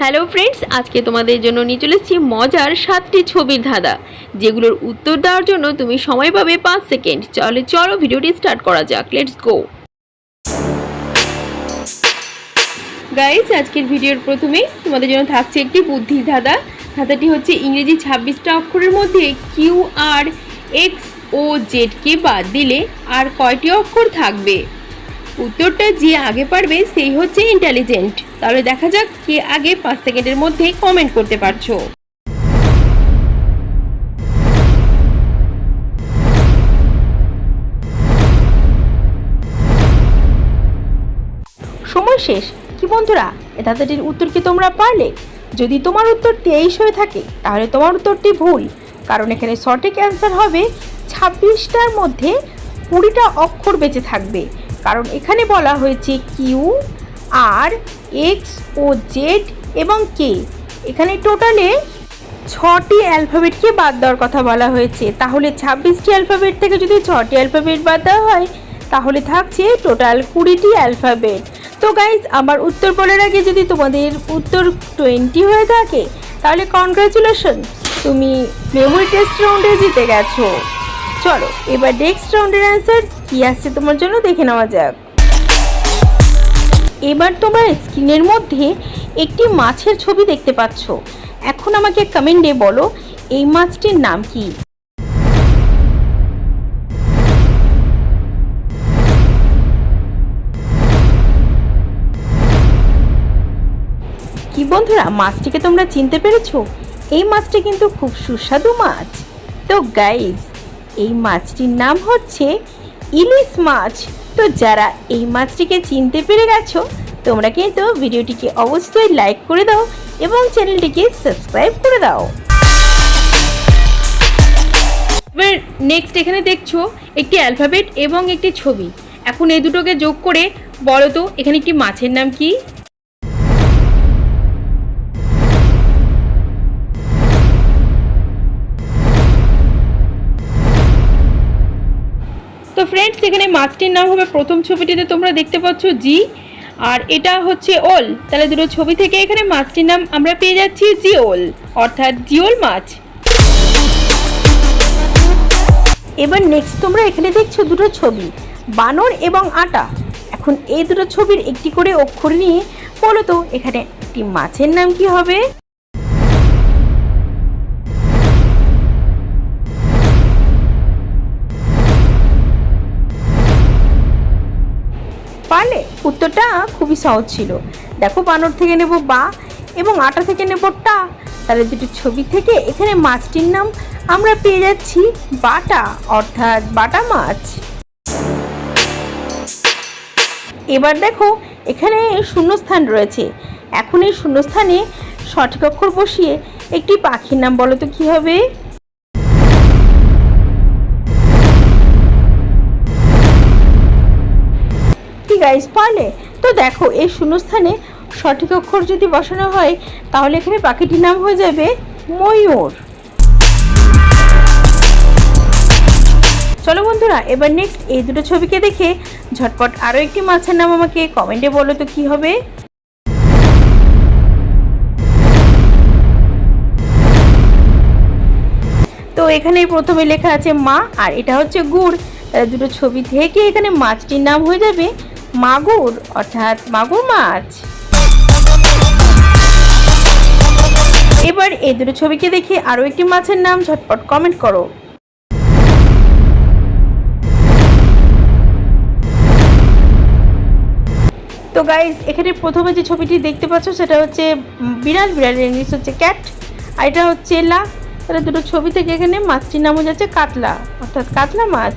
Hello friends আজকে তোমাদের জন্য নিয়ে চলে এসেছি মজার সাতটি ছবির ধাঁধা, যেগুলোর উত্তর দেওয়ার জন্য তুমি সময় পাবে পাঁচ সেকেন্ড। চলে, চলো ভিডিওটি স্টার্ট করা যাক। লেটস গো গাইজ আজকের ভিডিওর প্রথমেই তোমাদের জন্য থাকছে একটি বুদ্ধির ধাঁধা। ধাঁধাটি হচ্ছে ইংরেজি ছাব্বিশটা অক্ষরের মধ্যে কিউ আর এক্স ও জেডকে বাদ দিলে আর কয়টি অক্ষর থাকবে? উত্তরটা যে আগে পারবে সেই হচ্ছে ইন্টেলিজেন্ট তাহলে দেখা যাক কে আগে পাঁচ সেকেন্ডের মধ্যে কমেন্ট করতে পারছ। সময় শেষ। কি বন্ধুরা এ ধাঁধাটির উত্তর কি তোমরা পারলে? যদি তোমার উত্তর তেইশ হয়ে থাকে, তাহলে তোমার উত্তরটি ভুল। কারণ এখানে সঠিক অ্যান্সার হবে ছাব্বিশটার মধ্যে কুড়িটা অক্ষর বেঁচে থাকবে। কারণ এখানে বলা হয়েছে কিউ আর এক্স ও জেড এবং কে এখানে টোটালে ছটি অ্যালফাবেটকে বাদ দেওয়ার কথা বলা হয়েছে। তাহলে ছাব্বিশটি অ্যালফাবেট থেকে যদি ছটি অ্যালফাবেট বাদ দেওয়া হয়, তাহলে থাকছে টোটাল কুড়িটি অ্যালফাবেট তো গাইজ আমার উত্তর বলার আগে যদি তোমাদের উত্তর টোয়েন্টি হয়ে থাকে, তাহলে কনগ্রাচুলেশন তুমি মেমোরি টেস্ট রাউন্ডে জিতে গেছো। চলো, এবার নেক্সট রাউন্ডের অ্যান্সার কী আসছে তোমার জন্য দেখে নেওয়া যাক। এবার তোমরা স্ক্রিনের মধ্যে একটি মাছের ছবি দেখতে পাচ্ছ। এখন আমাকে কমেন্টে বলো, এই মাছটির নাম কি? কি বন্ধুরা, মাছটিকে তোমরা চিনতে পেরেছ? এই মাছটি কিন্তু খুব সুস্বাদু মাছ। তো গাইজ এই মাছটির নাম হচ্ছে ইলিশ মাছ। তো যারা এই মাছটিকে চিনতে পেরে গেছো, তোমরা কিন্তু ভিডিওটিকে অবশ্যই লাইক করে দাও এবং চ্যানেলটিকে সাবস্ক্রাইব করে দাও। এবার নেক্সট এখানে দেখছ একটি অ্যালফাবেট এবং একটি ছবি। এখন এই দুটোকে যোগ করে বলো তো, এখানে একটি মাছের নাম কি? তো ফ্রেন্ডস এখানে মাছটির নাম হবে প্রথম ছবিটিতে তোমরা দেখতে পাচ্ছ জি আর এটা হচ্ছে ওল। তাহলে দুটো ছবি থেকে এখানে মাছটির নাম আমরা পেয়ে যাচ্ছি জিওল, অর্থাৎ জিওল মাছ। এবার নেক্সট তোমরা এখানে দেখছ দুটো ছবি, বানর এবং আটা। এখন এই দুটো ছবির একটি করে অক্ষর নিয়ে বলো তো, এখানে একটি মাছের নাম কি হবে? পারলে উত্তরটা খুবই সহজ ছিল। দেখো বানর থেকে নেব বা এবং আটা থেকে নেব টা। তাহলে দুটি ছবি থেকে এখানে মাছটির নাম আমরা পেয়ে যাচ্ছি বাটা, অর্থাৎ বাটা মাছ। এবার দেখো এখানে শূন্যস্থান রয়েছে। এখন এই শূন্যস্থানে সঠিক অক্ষর বসিয়ে একটি পাখির নাম বলো তো কী হবে? গাইস পারলে তো দেখো, এই শূন্যস্থানে সঠিক অক্ষর যদি বসানো হয়, তাহলে এখানে পাখিটির নাম হয়ে যাবে ময়ূর। চলো বন্ধুরা, এবার নেক্সট এই দুটো ছবিকে দেখে ঝটপট আরও একটি মাছের নাম আমাকে কমেন্টে বলো তো কি হবে। তো এখানে প্রথমে লেখা আছে মা, আর এটা হচ্ছে গুড়। তাহলে দুটো ছবি থেকে এখানে মাছটির নাম হয়ে যাবে মাগুর, অর্থাৎ মাগুর মাছ। এবার এই দুটো ছবিকে দেখে আরও একটি মাছের নাম ঝটপট কমেন্ট করো। তো গাইজ এখানে প্রথমে যে ছবিটি দেখতে পাচ্ছ, সেটা হচ্ছে বিড়াল। বিড়ালের ইংলিশ হচ্ছে ক্যাট আর এটা হচ্ছে লা। তাহলে দুটো ছবি থেকে এখানে মাছটির নাম হয়ে যাচ্ছে কাতলা, অর্থাৎ কাতলা মাছ।